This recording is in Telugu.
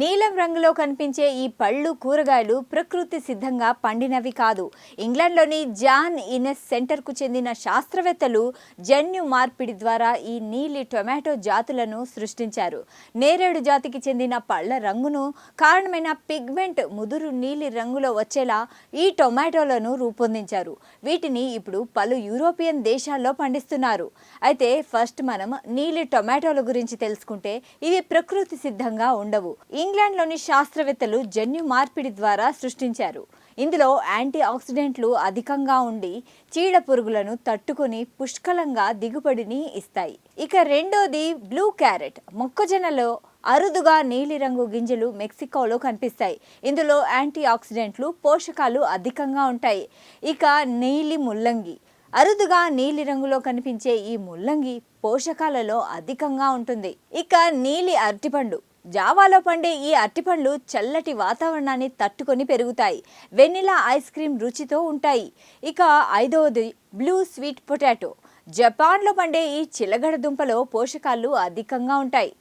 నీలం రంగులో కనిపించే ఈ పళ్ళు కూరగాయలు ప్రకృతి సిద్ధంగా పండినవి కాదు. ఇంగ్లాండ్లోని జాన్ ఇనెస్ సెంటర్కు చెందిన శాస్త్రవేత్తలు జన్యు మార్పిడి ద్వారా ఈ నీలి టొమాటో జాతులను సృష్టించారు. నేరేడు జాతికి చెందిన పళ్ళ రంగును కారణమైన పిగ్మెంట్ ముదురు నీలి రంగులో వచ్చేలా ఈ టొమాటోలను రూపొందించారు. వీటిని ఇప్పుడు పలు యూరోపియన్ దేశాల్లో పండిస్తున్నారు. అయితే ఫస్ట్ మనం నీలి టొమాటోల గురించి తెలుసుకుంటే ఇవి ప్రకృతి సిద్ధంగా ఉండవు. ఇంగ్లాండ్లోని శాస్త్రవేత్తలు జన్యు మార్పిడి ద్వారా సృష్టించారు. ఇందులో యాంటీ ఆక్సిడెంట్లు అధికంగా ఉండి చీడ పురుగులను తట్టుకొని పుష్కలంగా దిగుబడిని ఇస్తాయి. ఇక రెండోది బ్లూ క్యారెట్. మొక్కజొన్నలో అరుదుగా నీలిరంగు గింజలు మెక్సికోలో కనిపిస్తాయి. ఇందులో యాంటీ ఆక్సిడెంట్లు పోషకాలు అధికంగా ఉంటాయి. ఇక నీలి ముల్లంగి. అరుదుగా నీలిరంగులో కనిపించే ఈ ముల్లంగి పోషకాలలో అధికంగా ఉంటుంది. ఇక నీలి అరటిపండు. జావాలో పండే ఈ అరటిపండ్లు చల్లటి వాతావరణాన్ని తట్టుకొని పెరుగుతాయి. వెనిలా ఐస్ క్రీమ్ రుచితో ఉంటాయి. ఇక ఐదవది బ్లూ స్వీట్ పొటాటో. జపాన్లో పండే ఈ చిలగడ దుంపలో పోషకాలు అధికంగా ఉంటాయి.